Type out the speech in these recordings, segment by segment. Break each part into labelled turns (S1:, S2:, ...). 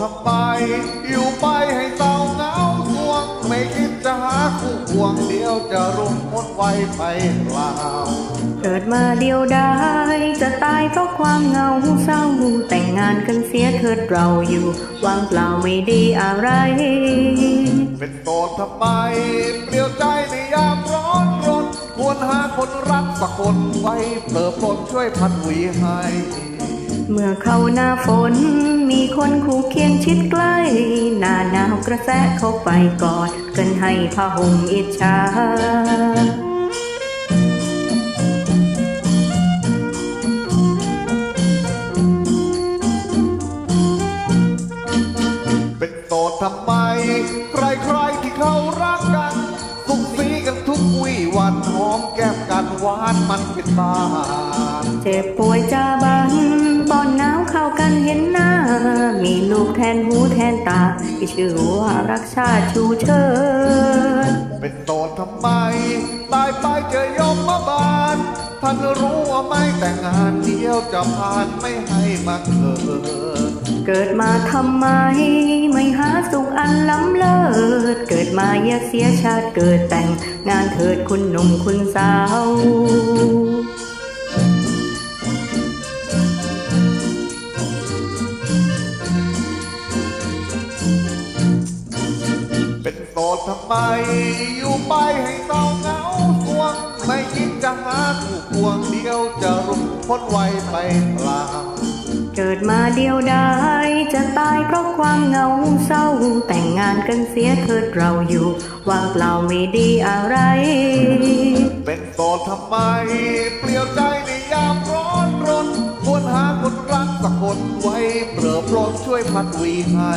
S1: ทำไมอยู่ไปให้เศร้าเหงาทวง ไม่คิดจะหาคู่ควงเดียวจะรุ่งหมดไวไปเปล่า
S2: เกิดมาเดียวดายจะตายเพราะความเหงาเศร้า แต่งงานกันเสียเถิดเราอยู่วางเปล่าไม่ดีอะไร
S1: เป็นโสดทำไมเปลี่ยวใจในยามร้อนรนควรหาคนรักสักคนไว้เติบโตช่วยพัดหวีให้
S2: เมื่อเข้าหน้าฝน มีคนคู่เคียงชิดใกล้ หน้าหนาวกระแสเข้าไปกอดกันให้ผ้าห่มอิจฉา
S1: เป็นโสดทำไม ใครๆที่เขารักกันสุขสีกันทุกวี่วันหอมแก้มกันหวานมันเป็นบาน
S2: เจ็บป่วยจ้าบันตอนหน มีลูกแทนหูแทนตาที่ชื่อว่ารักชาติชูเชิด
S1: เป็นโสดทำไม ตายไปเจอยมมาบาน ท่านรู้ว่าไม่แต่งงานเดียวจะผ่านไม่ให้มาเกิด
S2: เกิดมาทำไม ไม่หาสุขอันล้ำเลิศ เกิดมาอย่าเสียชาติเกิดแต่ง งานเถิดคุณหนุ่มคุณสาว
S1: ดทำไม อยู่ไปให้เศร้าเหงาทวง ไม่คิดจะหาคู่ควงเดียวจะรุ่งพ้นไวไปเปล่า
S2: เกิดมาเดียวดายจะตายเพราะความเหงาเศร้า แต่งงานกันเสียเถิดเราอยู่ ว่างเปล่าไม่ดีอะไร
S1: เป็นโสดทำไม เปลี่ยวใจในยามร้อนรนควรหาคนรักสักคนไว้เปลือปลนช่วยพัดวีให้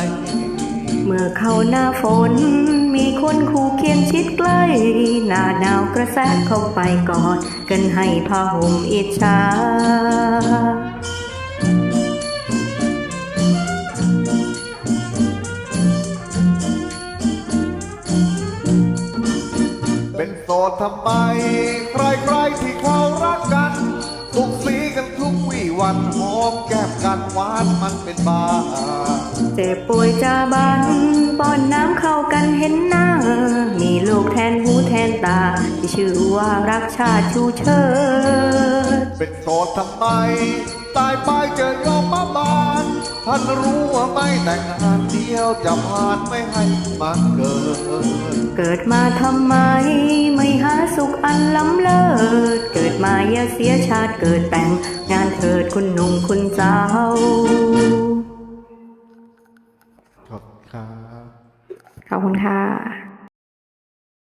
S2: เมื่อเข้าหน้าฝน มีคนคู่เคียงชิดใกล้ หน้าหนาวกระแสเข้าไปกอดกันให้ผ้าห่มอิจฉา
S1: เป็นโสดทำไม ใครๆที่เขารักกันสุขสีกันทุกวี่วันหอมแก้มกันหวานมันเป็นบ้า
S2: เจ็บป่วยจาบันป้อนน้ำเข้ากันเห็นหน้า มีลูกแทนหูแทนตา ที่ชื่อว่ารักชาติชูเชิด
S1: เป็นโสดทำไม ตายไปเจอยอมมาบานท่านรู้ว่าไม่แต่งงานเดียวจะผ่านไม่ให้มาเกิด
S2: เกิดมาทำไม ไม่หาสุขอันล้ำเลิศ เกิดมาอย่าเสียชาติเกิดแต่ง งานเถิดคุณหนุ่มคุณสาว ขอบคุณค่ะ